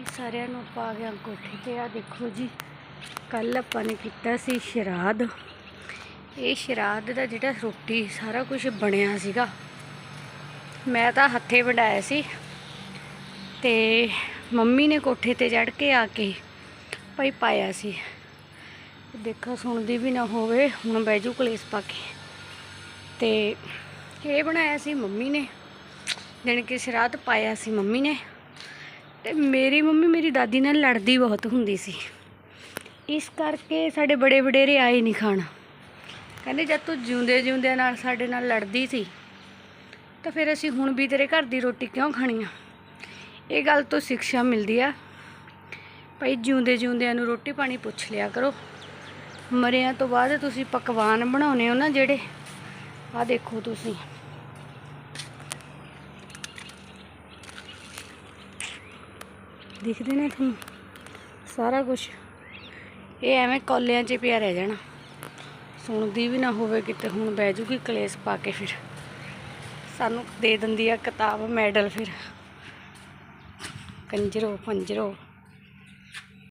ਜੀ ਸਾਰਿਆਂ ਨੂੰ ਆਪਾਂ ਆ ਗਿਆ ਕੋਠੇ ਤੇ ਆ ਦੇਖੋ ਜੀ। ਕੱਲ ਆਪਾਂ ਨੇ ਕੀਤਾ ਸੀ ਸ਼ਰਾਦ ਇਹ ਸ਼ਰਾਦ ਦਾ ਜਿਹੜਾ ਰੋਟੀ ਸਾਰਾ ਕੁਝ ਬਣਿਆ ਸੀਗਾ। ਮੈਂ ਤਾਂ ਹੱਥੇ ਵਡਾਇਆ ਸੀ। ਤੇ ਮੰਮੀ ਨੇ ਕੋਠੇ ਤੇ ਚੜ ਕੇ ਆ ਕੇ ਭਾਈ ਪਾਇਆ ਸੀ। ਦੇਖਾ, ਸੁਣਦੀ ਵੀ ਨਾ ਹੋਵੇ, ਹੁਣ ਬੈਜੂ ਕਲੇਸ ਪਾ ਕੇ। ਤੇ ਇਹ ਬਣਾਇਆ ਸੀ ਮੰਮੀ ਨੇ। ਜਾਣੀ ਕੇ ਸ਼ਰਾਧ ਪਾਇਆ ਸੀ ਮੰਮੀ ਨੇ। ਤੇ ਮੇਰੀ ਮੰਮੀ ਮੇਰੀ ਦਾਦੀ ਨਾਲ ਲੜਦੀ ਬਹੁਤ ਹੁੰਦੀ ਸੀ। ਇਸ ਕਰਕੇ ਸਾਡੇ ਬੜੇ ਵਡੇਰੇ ਆਏ ਨਹੀਂ ਖਾਣ। ਕਹਿੰਦੇ ਜਦ ਤੂੰ ਜਿਉਂਦੇ ਜਿਉਂਦਿਆਂ ਨਾਲ ਸਾਡੇ ਨਾਲ ਲੜਦੀ ਸੀ, ਤਾਂ ਫਿਰ ਅਸੀਂ ਹੁਣ ਵੀ ਤੇਰੇ ਘਰ ਦੀ ਰੋਟੀ ਕਿਉਂ ਖਾਣੀ ਆ? ਇਹ ਗੱਲ ਤੋਂ ਸਿੱਖਿਆ ਮਿਲਦੀ ਆ। ਭਾਈ ਜਿਉਂਦੇ ਜਿਉਂਦਿਆਂ ਨੂੰ ਰੋਟੀ ਪਾਣੀ ਪੁੱਛ ਲਿਆ ਕਰੋ। ਮਰਿਆਂ ਤੋਂ ਬਾਅਦ ਤੁਸੀਂ ਪਕਵਾਨ ਬਣਾਉਨੇ ਹੋ ਨਾ ਜਿਹੜੇ। ਆ ਦੇਖੋ ਤੁਸੀਂ। ਦਿਖਦੇ ਨੇ ਤੁਹਾਨੂੰ? ਸਾਰਾ ਕੁਝ ਇਹ ਐਵੇਂ ਕੌਲਿਆਂ 'ਚ ਪਿਆ ਰਹਿ ਜਾਣਾ। ਸੁਣਦੀ ਵੀ ਨਾ ਹੋਵੇ ਕਿਤੇ ਹੁਣ ਬਹਿ ਜੂਗੀ ਕਲੇਸ਼ ਪਾ ਕੇ ਫਿਰ। ਸਾਨੂੰ ਦੇ ਦਿੰਦੀ ਆ ਕਿਤਾਬ, ਮੈਡਲ ਫਿਰ। ਕੰਜਰੋ, ਪੰਜਰੋ।